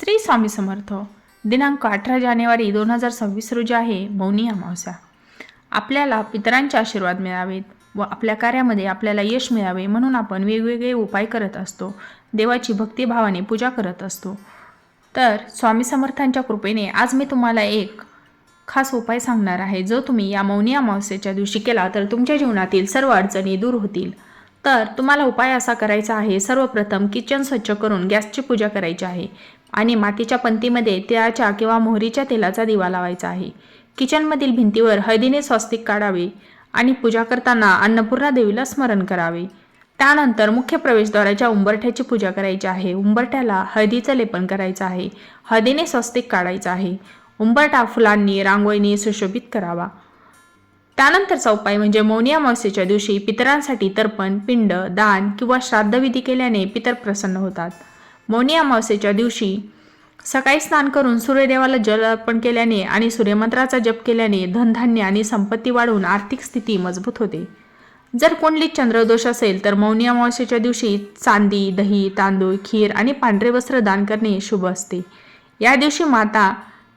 श्री स्वामी समर्थ. दिनांक अठरा जानेवारी दोन हजार सव्वीस रोजी आहे मौनी अमावस्या. आपल्याला पितरांचे आशीर्वाद मिळावेत व आपल्या कार्यामध्ये आपल्याला यश मिळावे म्हणून आपण वेगवेगळे उपाय करत असतो. देवाची भक्तिभावाने पूजा करत असतो. तर स्वामी समर्थांच्या कृपेने आज मी तुम्हाला एक खास उपाय सांगणार आहे. जो तुम्ही या मौनी अमावस्येच्या दिवशी केला तर तुमच्या जीवनातील सर्व अडचणी दूर होतील. तर तुम्हाला उपाय असा करायचा आहे. सर्वप्रथम किचन स्वच्छ करून गॅसची पूजा करायची आहे आणि मातीच्या पंतीमध्ये तिळाच्या किंवा मोहरीच्या तेलाचा दिवा लावायचा आहे. किचनमधील भिंतीवर हळदीने स्वस्तिक काढावे आणि पूजा करताना अन्नपूर्णा देवीला स्मरण करावे. त्यानंतर मुख्य प्रवेशद्वाराच्या उंबरठ्याची पूजा करायची आहे. उंबरठ्याला हळदीचं लेपन करायचं आहे. हळदीने स्वस्तिक काढायचं आहे. उंबरठा फुलांनी रांगोळीने सुशोभित करावा. त्यानंतरचा उपाय म्हणजे मौनी अमावस्येच्या दिवशी पितरांसाठी तर्पण पिंड दान किंवा श्राद्धविधी केल्याने पितर प्रसन्न होतात. मौनी अमावस्येच्या दिवशी सकाळी स्नान करून सूर्यदेवाला जल अर्पण केल्याने आणि सूर्यमंत्राचा जप केल्याने धनधान्य आणि संपत्ती वाढून आर्थिक स्थिती मजबूत होते. जर कुंडलीत चंद्रदोष असेल तर मौनी अमावस्येच्या दिवशी चांदी दही तांदूळ खीर आणि पांढरे वस्त्र दान करणे शुभ असते. या दिवशी माता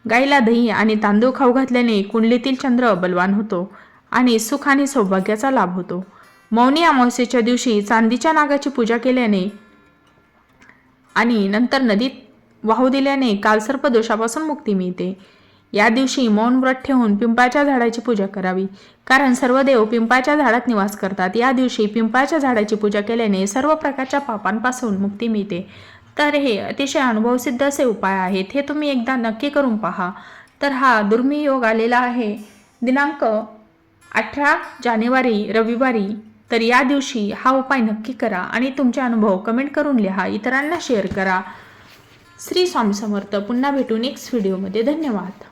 गाईला दही आणि तांदूळ खाऊ घातल्याने कुंडलीतील चंद्र बलवान होतो. आणि सुख आणि सौभाग्याचा लाभ होतो. मौनी अमावस्येच्या दिवशी चांदीच्या नागाची पूजा केल्याने आणि नंतर नदीत वाहू दिल्याने कालसर्प दोषापासून मुक्ती मिळते. या दिवशी मौन व्रत ठेवून पिंपाच्या झाडाची पूजा करावी. कारण सर्व देव पिंपाच्या झाडात निवास करतात. या दिवशी पिंपाच्या झाडाची पूजा केल्याने सर्व प्रकारच्या पापांपासून मुक्ती मिळते. तर हे अतिशय अनुभवसिद्ध असे उपाय आहेत. हे तुम्ही एकदा नक्की करून पहा. तर हा दुर्मियोग आलेला आहे. दिनांक अठरा जानेवारी रविवारी तर या दिवशी हा उपाय नक्की करा आणि तुमचे अनुभव कमेंट करून लिहा. इतरांना शेअर करा. श्री स्वामी समर्थ. पुन्हा भेटू नेक्स्ट व्हिडिओमध्ये धन्यवाद.